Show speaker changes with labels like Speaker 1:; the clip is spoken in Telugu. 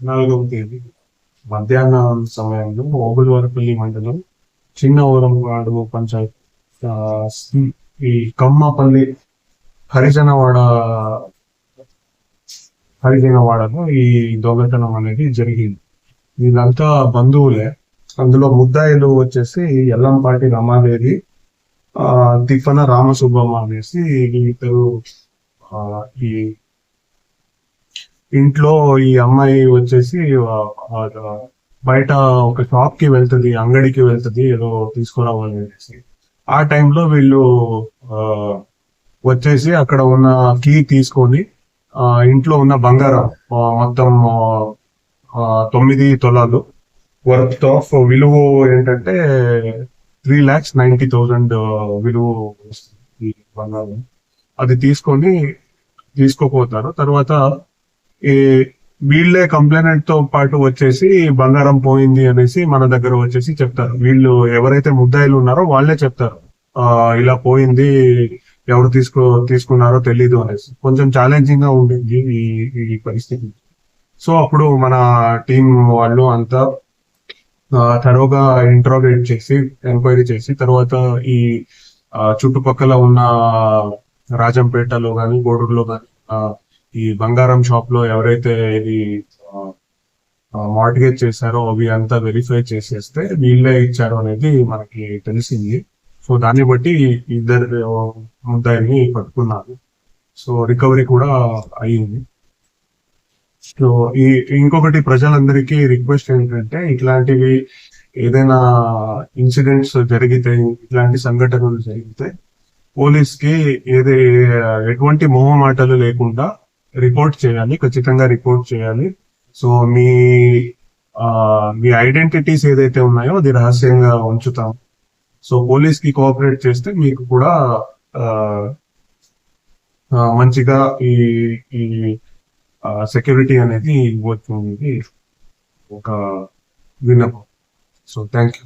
Speaker 1: నాలుగవ తేదీ మధ్యాహ్నం సమయంలో ఓబులవరపల్లి మండలం చిన్న ఊరంగాడు పంచాయత్. ఈ కమ్మపల్లి హరిజనవాడ హరిజనవాడలో ఈ దొంగతనం అనేది జరిగింది. వీళ్ళంతా బంధువులే. అందులో ముద్దాయిలు వచ్చేసి ఎల్లంపాటి రమాదేవి ఆ తిప్పన రామసుబ్బమ్మ అనేసి వీళ్ళిద్దరు ఈ ఇంట్లో ఈ అమ్మాయి వచ్చేసి బయట ఒక షాప్కి వెళ్తుంది అంగడికి వెళ్తుంది ఏదో తీసుకురావాలి చెప్పేసి. ఆ టైంలో వీళ్ళు వచ్చేసి అక్కడ ఉన్న కీ తీసుకొని ఆ, ఇంట్లో ఉన్న బంగారం మొత్తం తొమ్మిది తొలాలు వర్త్ ఆఫ్ విలువ ఏంటంటే త్రీ లాక్స్ నైన్టీ థౌజండ్ విలువ వస్తుంది ఈ బంగారం. అది తీసుకొని తీసుకోపోతారు. తర్వాత ఈ వీళ్ళే కంప్లైంట్తో పాటు వచ్చేసి బంగారం పోయింది అనేసి మన దగ్గర వచ్చేసి చెప్తారు. వీళ్ళు ఎవరైతే ముద్దాయిలు ఉన్నారో వాళ్ళే చెప్తారు. ఆ ఇలా పోయింది ఎవరు తీసుకో తీసుకున్నారో తెలీదు అనేసి. కొంచెం ఛాలెంజింగ్గా ఉండింది ఈ ఈ పరిస్థితి. సో అప్పుడు మన టీం వాళ్ళు అంతా తరోగా ఇంట్రోగేట్ చేసి ఎంక్వైరీ చేసి తర్వాత ఈ చుట్టుపక్కల ఉన్న రాజంపేటలో కానీ గోడూరులో కానీ ఈ బంగారం షాప్లో ఎవరైతే ఇది మార్టిగేజ్ చేశారో అవి అంతా వెరిఫై చేసేస్తే వీళ్ళే ఇచ్చారు అనేది మనకి తెలిసింది. సో దాన్ని బట్టి ఇద్దరు ముద్దాయిని పట్టుకున్నారు. సో రికవరీ కూడా అయ్యింది సో ఈ ఇంకొకటి ప్రజలందరికీ రిక్వెస్ట్ ఏంటంటే ఇట్లాంటివి ఏదైనా ఇన్సిడెంట్స్ జరిగితే ఇట్లాంటి సంఘటనలు జరిగితే పోలీస్కి ఏది ఎటువంటి మొహమాటలు లేకుండా రిపోర్ట్ చేయాలి ఖచ్చితంగా రిపోర్ట్ చేయాలి. సో మీ మీ ఐడెంటిటీస్ ఏదైతే ఉన్నాయో అది రహస్యంగా ఉంచుతాం సో పోలీస్కి కోఆపరేట్ చేస్తే మీకు కూడా మంచిగా ఈ ఈ సెక్యూరిటీ అనేది ఇవ్వచ్చు ఒక విన్నపం. So thank you